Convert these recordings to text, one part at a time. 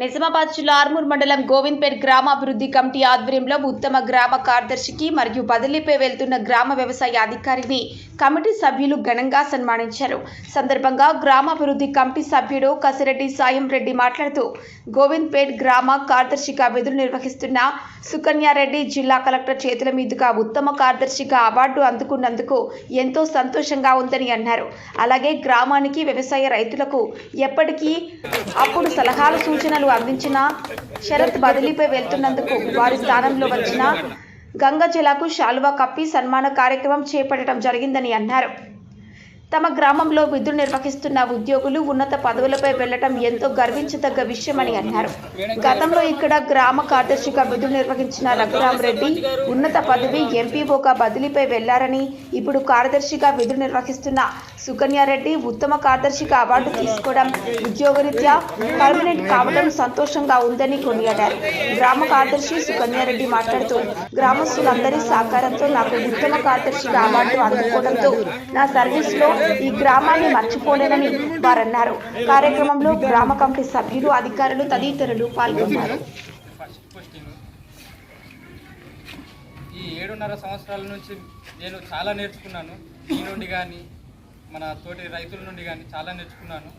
నిజామాబాద్ జిల్లా ఆర్మూర్ మండలం గోవింద్పేట్ గ్రామాభివృద్ధి కమిటీ ఆధ్వర్యంలో ఉత్తమ గ్రామ కార్యదర్శికి మరియు బదిలీపై వెళ్తున్న గ్రామ వ్యవసాయ అధికారిని కమిటీ సభ్యులు ఘనంగా సన్మానించారు. సందర్భంగా గ్రామాభివృద్ధి కమిటీ సభ్యుడు కసిరెడ్డి సాయం రెడ్డి మాట్లాడుతూ గోవింద్పేట్ గ్రామ కార్యదర్శిగా విధులు నిర్వహిస్తున్న సుకన్యారెడ్డి జిల్లా కలెక్టర్ చేతుల మీదుగా ఉత్తమ కార్యదర్శిగా అవార్డు అందుకున్నందుకు ఎంతో సంతోషంగా ఉందని అన్నారు. అలాగే గ్రామానికి వ్యవసాయ రైతులకు ఎప్పటికీ అప్పుడు సలహాలు సూచనలు అందించిన శరత్ బదిలీపై వెళ్తున్నందుకు వారి స్థానంలో వచ్చిన గంగజలకు శాలువా కప్పి సన్మాన కార్యక్రమం చేపట్టడం జరిగిందని అన్నారు. తమ గ్రామంలో విధులు నిర్వహిస్తున్న ఉద్యోగులు ఉన్నత పదవులపై వెళ్ళటం ఎంతో గర్వించదగ్గ విషయమని అన్నారు. గతంలో ఇక్కడ గ్రామ కార్యదర్శిగా విధులు నిర్వహించిన రఘురామరెడ్డి ఉన్నత పదవి ఎంపీఓగా బదిలీపై వెళ్ళారని ఇప్పుడు కార్యదర్శిగా విధులు నిర్వహిస్తున్న సుకన్యారెడ్డి ఉత్తమ కార్యదర్శిగా అవార్డు తీసుకోవడం ఉద్యోగరీత్యా పర్మనెంట్ కావడం సంతోషంగా ఉందని కొనియాడారు. గ్రామ కార్యదర్శి సుకన్యారెడ్డి మాట్లాడుతూ గ్రామస్తులందరి సహకారంతో నాకు ఉత్తమ కార్యదర్శిగా అవార్డు అందుకోవడంతో నా సర్వీస్లో ఈ గ్రామాన్ని మర్చిపోలేనని వారన్నారు. కార్యక్రమంలో గ్రామ కమిటీ సభ్యులు అధికారులు తదితరులు పాల్గొన్నారు. ఫస్ట్ ఈ ఏడున్నర సంవత్సరాల నుంచి నేను చాలా నేర్చుకున్నాను. మీ నుండి కానీ మన తోటి రైతుల నుండి కానీ చాలా నేర్చుకున్నాను.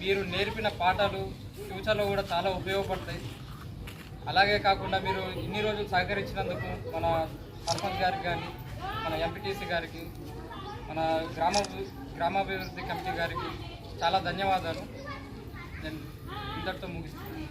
మీరు నేర్పిన పాఠాలు ఫ్యూచర్లో కూడా చాలా ఉపయోగపడతాయి. అలాగే కాకుండా మీరు ఇన్ని రోజులు సహకరించినందుకు మన సర్పంచ్ గారికి కానీ మన ఎంపీటీసీ గారికి మన గ్రామ గ్రామాభివృద్ధి కమిటీ గారికి చాలా ధన్యవాదాలు. నేను ఇంతటితో ముగిస్తున్నాను.